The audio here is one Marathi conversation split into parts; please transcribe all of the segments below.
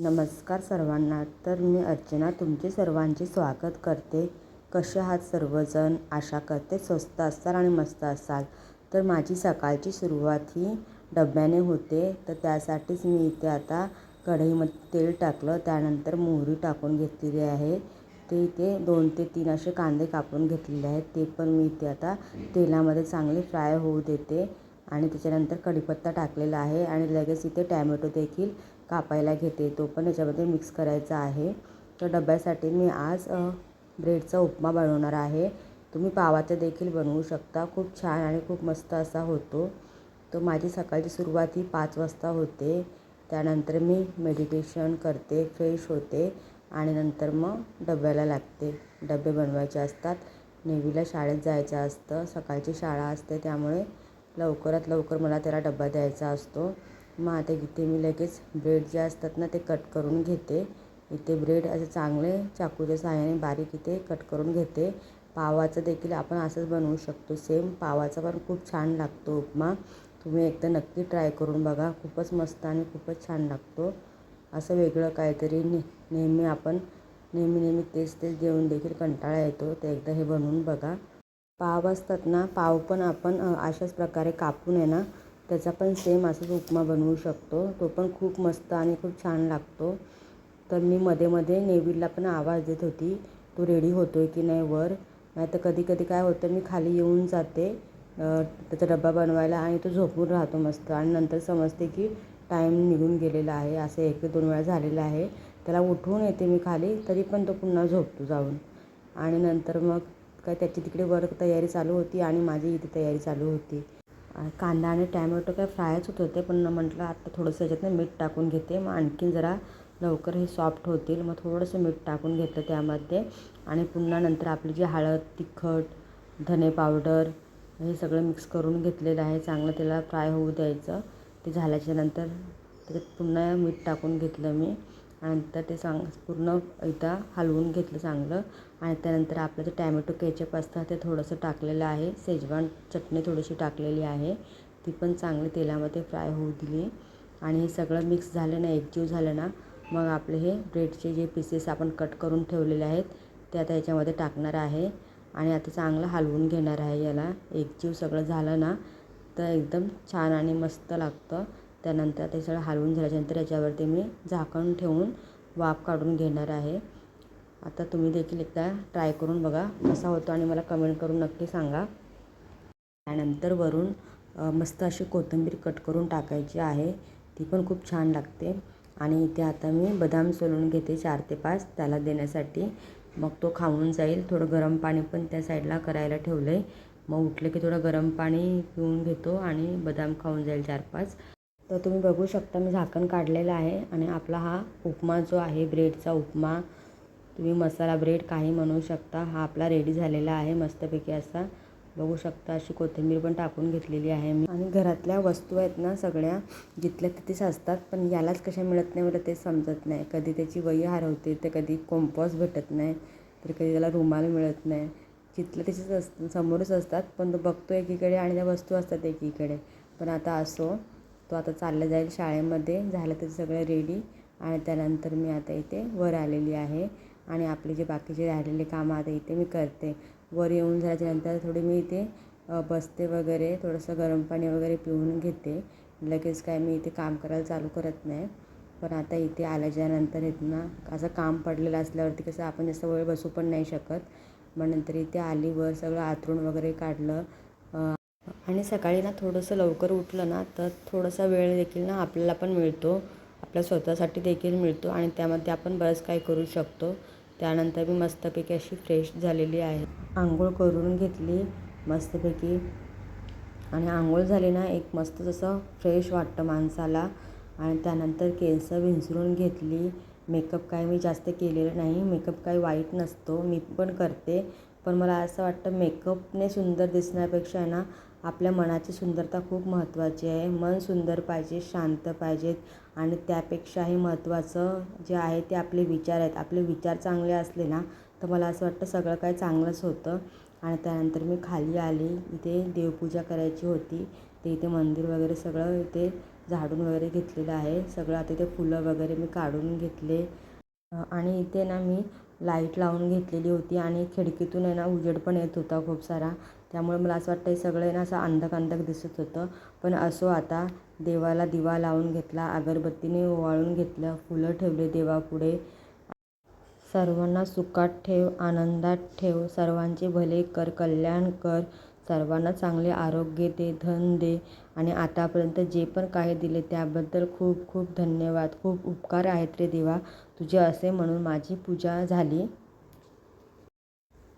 नमस्कार सर्वांना. तर मी अर्चना तुमचे सर्वांचे स्वागत करते. कसे आहात सर्वजण? आशा करते स्वस्त असाल आणि मस्त असाल. तर माझी सकाळची सुरुवात ही डब्याने होते. तर त्यासाठीच मी इथे आता कढईमध्ये तेल टाकलं. त्यानंतर मोहरी टाकून घेतलेली आहे. ते इथे दोन ते तीन असे कांदे कापून घेतलेले आहेत. ते पण मी इथे आता तेलामध्ये चांगले फ्राय होऊ देते. आणि त्याच्यानंतर कढीपत्ता टाकलेला आहे. आणि लगेच इथे टॅमॅटो देखील कापायला घेते. तो पण याच्यामध्ये मिक्स करायचा आहे. तर डब्यासाठी मी आज ब्रेडचा उपमा बनवणार आहे. तुम्ही पावाचा देखील बनवू शकता. खूप छान आणि खूप मस्त असा होतो. तो माझी सकाळची सुरुवात ही पाच वाजता होते. त्यानंतर मी मेडिटेशन करते फ्रेश होते आणि नंतर मग डब्याला लागते. डबे बनवायचे असतात. नेवीला शाळेत जायचं असतं. सकाळची शाळा असते त्यामुळे लवकरात लवकर मला त्याला डबा द्यायचा असतो. मग आता इथे मी लगेच ब्रेड जे असतात ना ते कट करून घेते. इथे ब्रेड असे चांगले चाकूच्या सहाय्याने बारीक इथे कट करून घेते. पावाचं देखील आपण असंच बनवू शकतो. सेम पावाचा पण खूप छान लागतो उपमा. तुम्ही एकदा नक्की ट्राय करून बघा. खूपच मस्त आणि खूपच छान लागतो. असं वेगळं काहीतरी ने नेहमी आपण नेहमी नेहमी तेच तेच देऊन देखील कंटाळा येतो. ते एकदा हे बनवून बघा. पाव असतात ना पाव पण आपण अशाच प्रकारे कापून आहे ना त्याचा पण सेम असंच उपमा बनवू शकतो. तो पण खूप मस्त आणि खूप छान लागतो. तर मी मध्ये मध्ये नेविलला पण आवाज देत होती. तो रेडी होतो आहे की नाही वर? नाही तर कधी कधी काय होतं मी खाली येऊन जाते त्याचा डब्बा बनवायला आणि तो झोपून राहतो मस्त. आणि नंतर समजते की टाईम निघून गेलेला आहे. असं एक दोन वेळा झालेलं आहे. त्याला उठवून येते मी खाली तरी पण तो पुन्हा झोपतो जाऊन. आणि नंतर मग काय त्याची तिकडे वर तयारी चालू होती आणि माझी इथे तयारी चालू होती. कांदा आणि टॅमॅटो काय फ्रायच होत होते पण म्हटलं आता थोडंसं याच्यातनं मीठ टाकून घेते. मग आणखीन जरा लवकर हे सॉफ्ट होतील. मग थोडंसं मीठ टाकून घेतलं त्यामध्ये. आणि पुन्हा नंतर आपली जी हळद तिखट धने पावडर हे सगळं मिक्स करून घेतलेलं आहे. चांगलं त्याला फ्राय होऊ द्यायचं. ते झाल्याच्यानंतर त्याच्यात पुन्हा मीठ टाकून घेतलं मी. आणि नंतर ते चांग पूर्ण इथं हलवून घेतलं चांगलं. आणि त्यानंतर आपलं जे टॅमॅटो केचप असतं ते थोडंसं टाकलेलं आहे. शेजवान चटणी थोडीशी टाकलेली आहे. ती पण चांगली तेलामध्ये फ्राय होऊ दिली. आणि हे सगळं मिक्स झालं ना एकजीव झालं ना मग आपले हे ब्रेडचे जे पीसेस आपण कट करून ठेवलेले आहेत ते आता याच्यामध्ये टाकणार आहे. आणि आता चांगलं हलवून घेणार आहे याला. एकजीव सगळं झालं ना तर एकदम छान आणि मस्त लागतं. त्यानंतर ते सगळं हलवून झाल्याच्यानंतर याच्यावरती मी झाकण ठेवून वाफ काढून घेणार आहे. आता तुम्ही देखील एकदा ट्राय करून बघा कसा होतो आणि मला कमेंट करून नक्की सांगा. त्यानंतर वरून मस्त अशी कोथिंबीर कट करून टाकायची आहे. ती पण खूप छान लागते. आणि इथे आता मी बदाम सोलून घेते चार ते पाच त्याला देण्यासाठी. मग तो खाऊन जाईल. थोडं गरम पाणी पण त्या साईडला करायला ठेवलं आहे मग उठलं की थोडं गरम पाणी पिऊन घेतो आणि बदाम खाऊन जाईल चार पाच. तर तुम्ही बघू शकता मी झाकण काढलेलं आहे आणि आपला हा उपमा जो आहे ब्रेडचा उपमा तुम्ही मसाला ब्रेड काही म्हणू शकता हा आपला रेडी झालेला आहे मस्तपैकी असा. बघू शकता अशी कोथिंबीर पण टाकून घेतलेली आहे मी. आणि घरातल्या वस्तू आहेत ना सगळ्या जिथल्या तिथेच असतात पण यालाच कशा मिळत नाही मला तेच समजत नाही. कधी त्याची वही हरवते तर कधी कॉम्पॉस भेटत नाही तर कधी त्याला रुमाल मिळत नाही. जिथलं तिथेच असतं समोरच असतात पण तो बघतो एकीकडे आणि त्या वस्तू असतात एकीकडे. पण आता असो तो आता चालला जाईल शाळेमध्ये झालं तर सगळं रेडी आणि त्यानंतर मी आता इथे वर आलेली आहे. आणि आपले जे बाकीचे राहिलेले कामं आता इथे मी करते. वर येऊन झाल्याच्यानंतर थोडी मी इथे बसते वगैरे थोडंसं गरम पाणी वगैरे पिऊन घेते. लगेच काय मी इथे काम करायला चालू करत नाही. पण आता इथे आल्याच्यानंतर इथं ना असं काम पडलेलं असल्यावरती कसं आपण जास्त वेळ बसू पण नाही शकत. मग नंतर इथे आली वर सगळं आतरून वगैरे काढलं. आणि सकाळी ना थोडंसं लवकर उठलं ना तर थोडासा वेळ देखील ना आपल्याला पण मिळतो. आपल्या स्वतःसाठी देखील मिळतो आणि त्यामध्ये आपण बरंच काही करू शकतो. त्यानंतर मी मस्तपैकी अशी फ्रेश झालेली आहे. आंघोळ करून घेतली मस्तपैकी. आणि आंघोळ झाली ना एक मस्त जसं फ्रेश वाटतं माणसाला. आणि त्यानंतर केस विंचरून घेतली. मेकअप काय मी जास्त केलेलं नाही. मेकअप काही वाईट नसतो. मी पण करते. पण मला असं वाटतं मेकअपने सुंदर दिसण्यापेक्षा आहे ना आपल्या मनाची सुंदरता खूप महत्त्वाची आहे. मन सुंदर पाहिजे शांत पाहिजेत आणि त्यापेक्षाही महत्त्वाचं जे आहे ते आपले विचार आहेत. आपले विचार चांगले असले ना तर मला असं वाटतं सगळं काही चांगलंच होतं. आणि त्यानंतर मी खाली आली. इथे देवपूजा करायची होती. ते इथे मंदिर वगैरे सगळं इथे झाडून वगैरे घेतलेलं आहे. सगळं आता इथे फुलं वगैरे मी काढून घेतले. आणि इथे ना मी लाइट लावून घेतलेली होती आणि खिडकीतून आहे ना उजेड पण येत होता खूप सारा. त्यामुळे मला असं वाटतं हे सगळं ना असं अंधक अंधक दिसत होतं. पण असो आता देवाला दिवा लावून घेतला अगरबत्तीने ओवाळून घेतलं फुलं ठेवले देवापुढे. सर्वांना सुखात ठेव आनंदात ठेव सर्वांचे भले कर कल्याण कर सर्वांना चांगले आरोग्य दे धन दे. आणि आतापर्यंत जे पण काही दिले त्याबद्दल खूप खूप धन्यवाद खूप उपकार आहेत रे देवा. तुझे असे म्हणून माझी पूजा झाली.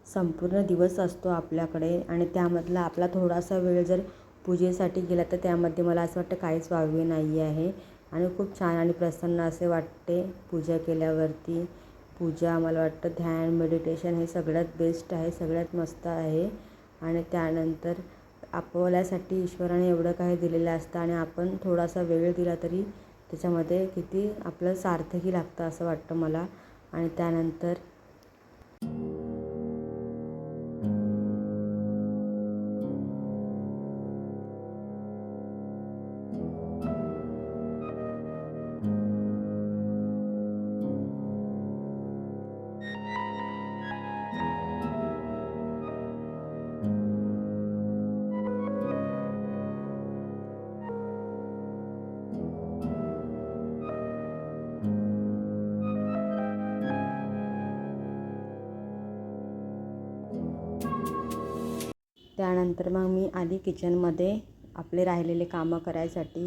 संपूर्ण दिवस असतो आपल्याकडे आणि त्यामधला आपला थोडासा वेळ जर पूजेसाठी गेला तर त्यामध्ये मला असं वाटतं काहीच वावे नाही आहे. आणि खूप छान आणि प्रसन्न असे वाटते पूजा केल्यावरती. पूजा मला वाटतं ध्यान मेडिटेशन हे सगळ्यात बेस्ट आहे सगळ्यात मस्त आहे. आणि त्यानंतर आपल्यासाठी ईश्वराने एवढं काही दिलेलं असतं आणि आपण थोडासा वेळ दिला तरी त्याच्यामध्ये किती आपलं सार्थकी लागतं असं वाटतं मला. आणि त्यानंतर त्यानंतर मग मी आली किचनमध्ये आपले राहिलेले कामं करायसाठी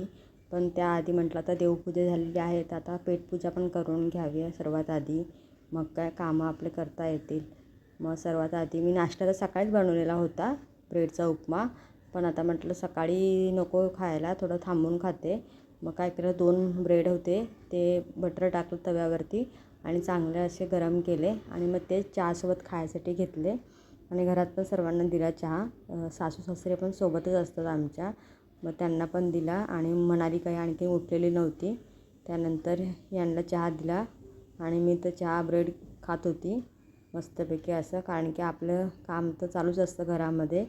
पण त्याआधी म्हटलं आता देवपूजा झालेली आहे तर आता पेटपूजा पण करून घ्यावी सर्वात आधी. मग काय कामं आपले करता येतील. मग सर्वात आधी मी नाश्ता तर सकाळीच बनवलेला होता ब्रेडचा उपमा. पण आता म्हटलं सकाळी नको खायला थोडं थांबून खाते. मग काय केलं दोन ब्रेड होते ते बटर टाकलं तव्यावरती आणि चांगले असे गरम केले आणि मग ते चहासोबत खायसाठी घेतले. आणि घरात पण सर्वांना दिला चहा. सासू सासरे पण सोबतच असतात आमच्या. मग त्यांना पण दिला आणि म्हणाली काही आणखी उठलेली नव्हती. त्यानंतर यांना चहा दिला आणि मी तर चहा ब्रेड खात होती. मस्तपैकी असं कारण की आपलं काम तर चालूच असतं घरामध्ये.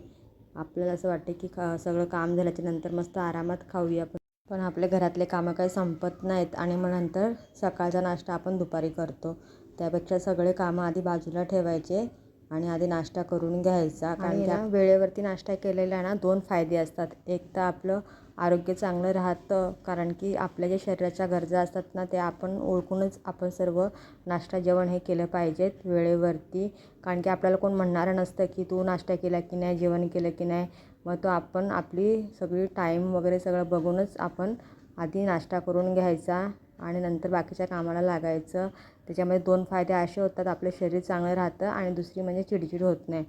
आपल्याला असं वाटतं की ख सगळं काम झाल्याच्यानंतर मस्त आरामात खाऊया पण पण आपल्या घरातले कामं काही संपत नाहीत आणि मग नंतर सकाळचा नाश्ता आपण दुपारी करतो. त्यापेक्षा सगळे कामं आधी बाजूला ठेवायचे. आणि आधी नाश्ता करून घ्यायचा कारण की वेळेवरती नाश्ता केलेला ना दोन फायदे असतात. एक तर आपलं आरोग्य चांगलं राहतं कारण की आपल्या ज्या शरीराच्या गरजा असतात ना त्या आपण ओळखूनच आपण सर्व नाश्ता जेवण हे केलं पाहिजेत वेळेवरती. कारण की आपल्याला कोण म्हणणारं नसतं की तू नाश्ता केला की नाही जेवण केलं की नाही. मग तो आपण आपली सगळी टाईम वगैरे सगळं बघूनच आपण आधी नाश्ता करून घ्यायचा आणि नंतर बाकीच्या कामाला लागायचं. त्याच्यामध्ये दोन फायदे असे होतात आपलं शरीर चांगलं राहतं आणि दुसरी म्हणजे चिडचिड होत नाही.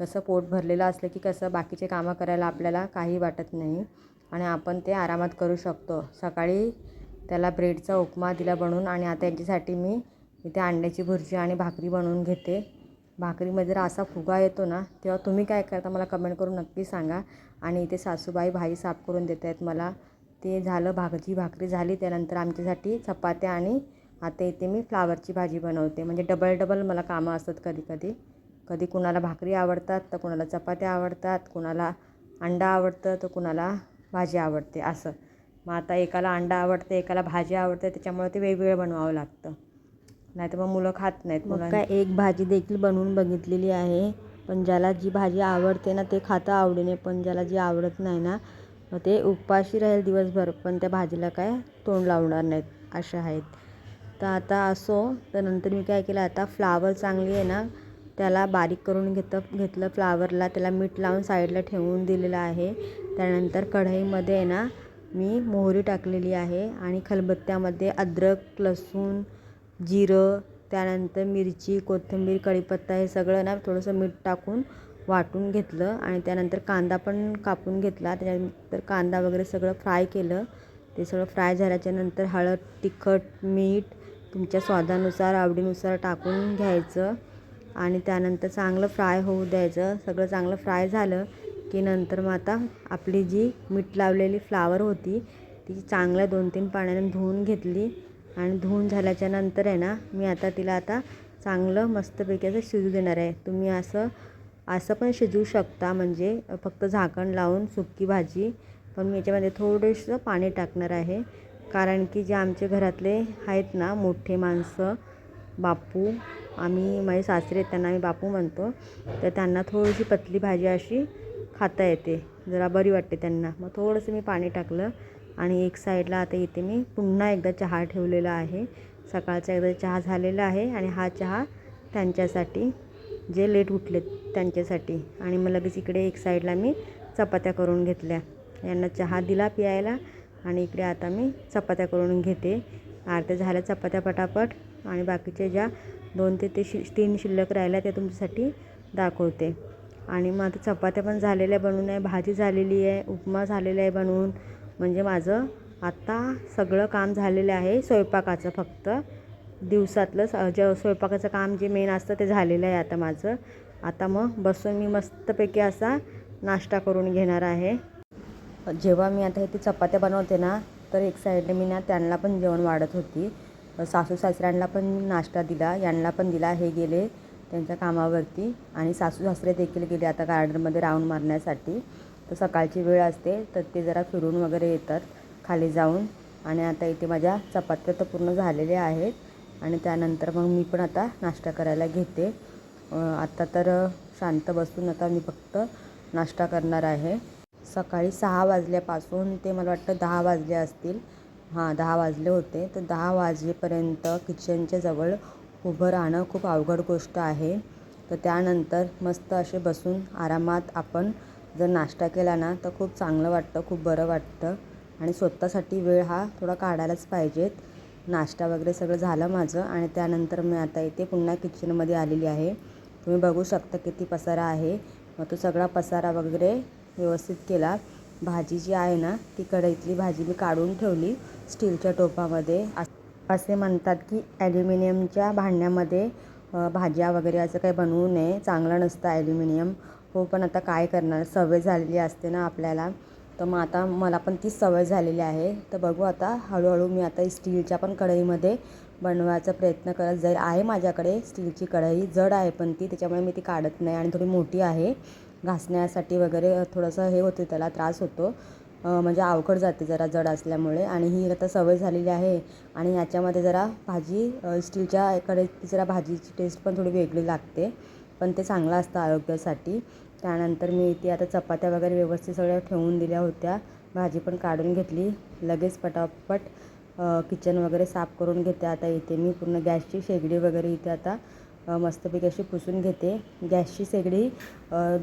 कसं पोट भरलेलं असलं की कसं बाकीचे कामं करायला आपल्याला काही वाटत नाही आणि आपण ते आरामात करू शकतो. सकाळी त्याला ब्रेडचा उपमा दिला बनवून आणि आता यांच्यासाठी मी इथे अंड्याची भुर्जी आणि भाकरी बनवून घेते. भाकरीमध्ये जर असा फुगा येतो ना तेव्हा तुम्ही काय करता मला कमेंट करून नक्की सांगा आणि इथे सासूबाई भाजी साफ करून देत आहेत मला. ते झालं भाकरी भाकरी झाली त्यानंतर आमच्यासाठी चपात्या आणि आता इथे मी फ्लावरची भाजी बनवते. म्हणजे डबल डबल मला कामं असतात कधी कधी. कधी कुणाला भाकरी आवडतात तर कुणाला चपात्या आवडतात कुणाला अंडा आवडतं तर कुणाला भाजी आवडते असं. मग आता एकाला अंडा आवडते एकाला भाजी आवडते त्याच्यामुळे ते वेगवेगळं बनवावं लागतं. नाही तर मग मुलं खात नाहीत मग काय एक भाजी देखील बनवून बघितलेली आहे. पण ज्याला जी भाजी आवडते ना ते खातं आवडीने पण ज्याला जी आवडत नाही ना मग ते उपाशी राहील दिवसभर पण त्या भाजीला काय तोंड लावणार नाहीत अशा आहेत. तर आता असो तर नंतर मी काय केलं आता फ्लावर चांगली आहे ना त्याला बारीक करून घेतं घेतलं फ्लावरला त्याला मीठ लावून साईडला ठेवून दिलेलं आहे. त्यानंतर कढईमध्ये आहे ना मी मोहरी टाकलेली आहे आणि खलबत्त्यामध्ये अद्रक लसूण जिरं त्यानंतर मिरची कोथिंबीर कढीपत्ता हे सगळं ना थोडंसं मीठ टाकून वाटून घेतलं आणि त्यानंतर कांदा पण कापून घेतला. त्याच्यानंतर कांदा वगैरे सगळं फ्राय केलं. ते सगळं फ्राय झाल्याच्यानंतर हळद तिखट मीठ तुमच्या स्वादानुसार आवडीनुसार टाकून घ्यायचं आणि त्यानंतर चांगलं फ्राय होऊ द्यायचं. सगळं चांगलं फ्राय झालं की नंतर मग आता आपली जी मीठ लावलेली फ्लावर होती ती चांगल्या दोन तीन पाण्याने धुवून घेतली आणि धुवून झाल्याच्यानंतर आहे ना मी आता तिला आता चांगलं मस्तपैकी असं शिजू देणार आहे. तुम्ही असं असं पण शिजवू शकता म्हणजे फक्त झाकण लावून सुकी भाजी पण मी याच्यामध्ये थोडंसं पाणी टाकणार आहे. कारण की जे आमचे घरातले आहेत ना मोठे माणसं बापू आम्ही माझे सासरे आहेत त्यांना आम्ही बापू म्हणतो तर त्यांना थोडीशी पतली भाजी अशी खाता येते. जरा बरी वाटते त्यांना. मग थोडंसं मी पाणी टाकलं आणि एक साईडला आता इथे मी पुन्हा एकदा चहा ठेवलेला आहे. सकाळचा एकदा चहा झालेला आहे आणि हा चहा त्यांच्यासाठी जे लेट उठलेत त्यांच्यासाठी. आणि मग लगेच इकडे एक साईडला मी चपात्या करून घेतल्या. यांना चहा दिला प्यायला आणि इकडे आता मी चपात्या करून घेते. अर्ध्या झाल्या चपात्या पटापट आणि बाकीच्या ज्या दोन ते ते शि तीन शिल्लक राहिल्या त्या तुमच्यासाठी दाखवते. आणि मग आता चपात्या पण झालेल्या बनवून आहे भाजी झालेली आहे उपमा झालेला आहे बनवून म्हणजे माझं आत्ता सगळं काम झालेलं आहे स्वयंपाकाचं फक्त. दिवसातलं स जे स्वयंपाकाचं काम जे मेन असतं ते झालेलं आहे आता माझं. आता मग बसून मी मस्तपैकी असा नाश्ता करून घेणार आहे. जेव्हा मी आता इथे चपात्या बनवते ना तर एक साईडने मी ना त्यांना पण जेवण वाढत होती. सासू सासऱ्यांना पण नाश्ता दिला यांना पण दिला हे गेले त्यांच्या कामावरती. आणि सासू सासरे देखील गेले आता गार्डनमध्ये राऊंड मारण्यासाठी. तर सकाळची वेळ असते तर ते जरा फिरून वगैरे येतात खाली जाऊन. आणि आता इथे माझ्या चपात्या तर पूर्ण झालेल्या आहेत. आणि त्यानंतर मग मी पण आता नाश्ता करायला घेते. आता तर शांत बसून आता मी फक्त नाश्ता करणार आहे. सकाळी सहा वाजल्यापासून ते मला वाटतं दहा वाजले असतील. हां दहा वाजले होते. तर दहा वाजेपर्यंत किचनच्या जवळ उभं राहणं खूप अवघड गोष्ट आहे. तर त्यानंतर मस्त असे बसून आरामात आपण जर नाश्ता केला ना तर खूप चांगलं वाटतं खूप बरं वाटतं. आणि स्वतःसाठी वेळ हा थोडा काढायलाच पाहिजेत. नाश्ता वगैरे सगळं झालं माझं आणि त्यानंतर मी आता इथे पुन्हा किचनमध्ये आलेली आहे. तुम्ही बघू शकता किती पसारा आहे. मग तो सगळा पसारा वगैरे व्यवस्थित केला. भाजी जी आहे ना ती कढईतली भाजी मी काढून ठेवली स्टीलच्या टोपामध्ये. असे म्हणतात की ॲल्युमिनियमच्या भांड्यामध्ये भाज्या वगैरे असं काही बनवू नये. चांगलं नसतं ॲल्युमिनियम. हो पण आता काय करणार? सवय झालेली असते ना आपल्याला. तर मग आता मला पण ती सवय झालेली आहे. तर बघू आता हळूहळू मी आता स्टीलच्या पण कढईमध्ये बनवायचा प्रयत्न करत. जाईल आहे माझ्याकडे स्टीलची कढई जड आहे पण ती त्याच्यामुळे मी ती काढत नाही आणि थोडी मोठी आहे. घासण्यासाठी वगैरे थोडंसं हे होते त्याला त्रास होतो. म्हणजे अवघड जाते जरा जड असल्यामुळे. आणि ही आता सवय झालेली आहे. आणि याच्यामध्ये जरा भाजी स्टीलच्या कढईत जरा भाजीची टेस्ट पण थोडी वेगळी लागते. पण ते चांगलं असतं आरोग्यासाठी. त्यानंतर मी इथे आता चपात्या वगैरे व्यवस्थित सगळ्या ठेवून दिल्या होत्या. भाजी पण काढून घेतली. लगेच पटापट किचन वगैरे साफ करून घेते. आता इथे मी पूर्ण गॅसची शेगडी वगैरे इथे आता मस्तपैकी अशी पुसून घेते. गॅसची शेगडी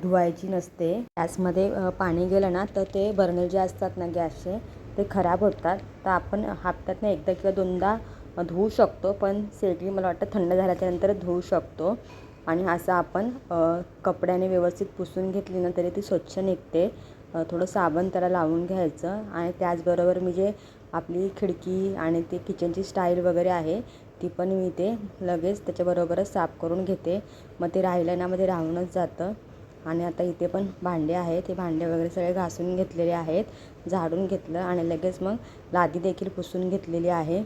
धुवायची नसते. गॅसमध्ये पाणी गेलं ना तर ते बर्नर जे असतात ना गॅसचे ते खराब होतात. तर आपण हप्त्यातनं एकदा किंवा दोनदा धुवू शकतो पण शेगडी मला वाटतं थंड झाल्याच्यानंतर धुवू शकतो. आणि असं आपण कपड्याने व्यवस्थित पुसून घेतली ना तरी ती स्वच्छ निघते. थोडं साबण त्याला लावून घ्यायचं. आणि त्याचबरोबर मी जे आपली खिडकी आणि ते किचनची स्टाईल वगैरे आहे ती पण मी ते लगेच त्याच्याबरोबरच साफ करून घेते. मग ते राहिलं ना मग ते राहूनच जातं. आणि आता इथे पण भांडे आहेत. ते भांडे वगैरे सगळे घासून घेतलेले आहेत. झाडून घेतलं आणि लगेच मग लादी देखील पुसून घेतलेली आहे.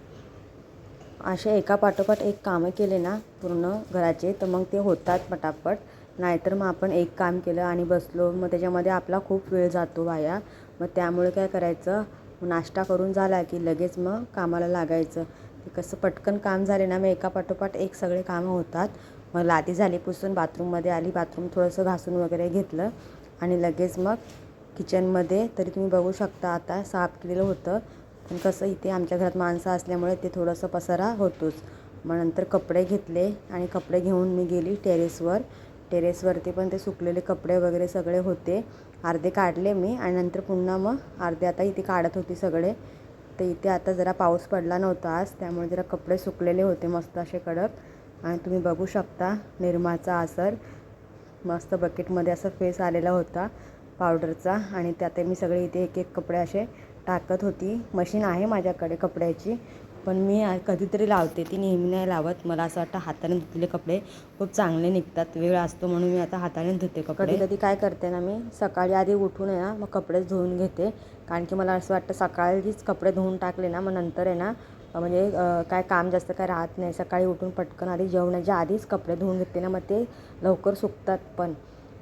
असे एका पाठोपाठ एक कामं केले ना पूर्ण घराचे तर मग ते होतात पटापट. नाहीतर मग आपण एक काम केलं आणि बसलो. मग त्याच्यामध्ये आपला खूप वेळ जातो वाया मग त्यामुळे काय करायचं? नाश्ता करून झाला की लगेच मग कामाला लागायचं. कसं पटकन काम झाले ना मग एका पाठोपाठ एक सगळे कामं होतात. मग लादी झाली पुसून बाथरूममध्ये आली बाथरूम थोडंसं घासून वगैरे घेतलं. आणि लगेच मग किचनमध्ये तरी तुम्ही बघू शकता आता साफ केलेलं होतं. पण कसं इथे आमच्या घरात माणसं असल्यामुळे ते थोडंसं पसारा होतोच. मग नंतर कपडे घेतले आणि कपडे घेऊन मी गेली टेरेसवर टेरेसवरती पण ते सुकलेले कपडे वगैरे सगळे होते. अर्धे काढले मी आणि नंतर पुन्हा मग अर्धे आता इथे काढत होती सगळे. तर इथे आता जरा पाऊस पडला नव्हता आज त्यामुळे जरा कपडे सुकलेले होते मस्त असे कडक. आणि तुम्ही बघू शकता निरमाचा आसर. मस्त बकेटमध्ये असा फेस आलेला होता पावडरचा आणि त्यात मी सगळे इथे एक एक कपडे असे टाकत होती. मशीन आहे माझ्याकडे कपड्याची. पण मी कधीतरी लावते ती नेहमी नाही लावत. मला असं वाटतं हाताने धुतलेले कपडे खूप चांगले निघतात वेळ असतो म्हणून मी आता हाताने धुते कपडे. कधी कधी काय करते ना मी सकाळी आधी उठून आहे ना मग कपडेच धुवून घेते. कारण की मला असं वाटतं सकाळीच कपडे धुवून टाकले ना मग नंतर आहे ना म्हणजे काय काम जास्त काय राहत नाही. सकाळी उठून पटकन आधी जेवणाच्या आधीच कपडे धुवून घेते ना मग ते लवकर सुकतात पण.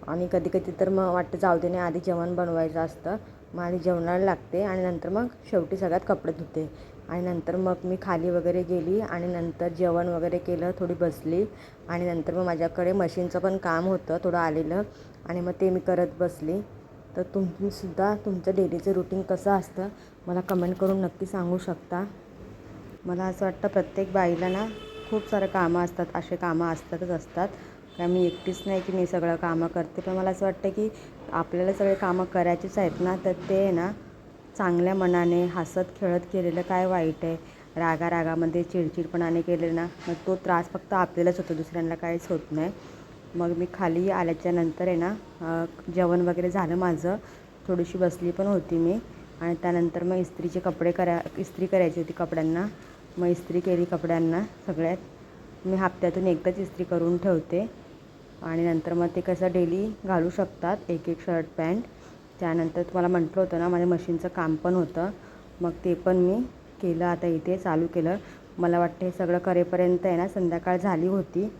आणि कधी कधी तर मग वाटतं जाऊ दे नाही आधी जेवण बनवायचं असतं. मग आधी जेवणाला लागते आणि नंतर मग शेवटी सगळ्यात कपडे धुते. आणि नंतर मग मी खाली वगैरे गेली आणि नंतर जेवण वगैरे केलं थोडी बसली. आणि नंतर मग माझ्याकडे मशीनचं पण काम होतं थोडं आलेलं. आणि मग ते मी करत बसली. तर तुम्हीसुद्धा तुमचं डेलीचं रुटीन कसं असतं मला कमेंट करून नक्की सांगू शकता. मला असं वाटतं प्रत्येक बाईला ना खूप सारं कामं असतात असे कामं असतातच असतात. काय मी एकटीच नाही की मी सगळं कामं करते. पण मला असं वाटतं की आपल्याला सगळे कामं करायचीच आहेत ना तर ते ना चांगल्या मनाने हसत खेळत केलेलं काय वाईट आहे? रागा रागामध्ये चिडचिडपणाने केलेलं ना मग तो त्रास फक्त आपल्यालाच होतो दुसऱ्यांना काहीच होत नाही. मग मी खाली आल्याच्यानंतर आहे ना जेवण वगैरे झालं माझं. थोडीशी बसली पण होती मी. आणि त्यानंतर मग इस्त्रीचे कपडे करा इस्त्री करायची होती कपड्यांना. मग इस्त्री केली कपड्यांना सगळ्यात. मी हप्त्यातून एकदाच इस्त्री करून ठेवते. आणि नंतर मग ते कसं डेली घालू शकतात एक एक शर्ट पॅन्ट त्यानंतर तुम्हाला म्हटलं होतं ना माझ्या मशीनचं काम पण होतं. मग ते पण मी केलं आता इथे चालू केलं. मला वाटतं हे सगळं करेपर्यंत आहे ना संध्याकाळ झाली होती.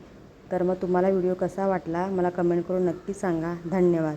तर मग तुम्हाला व्हिडिओ कसा वाटला मला कमेंट करून नक्की सांगा. धन्यवाद.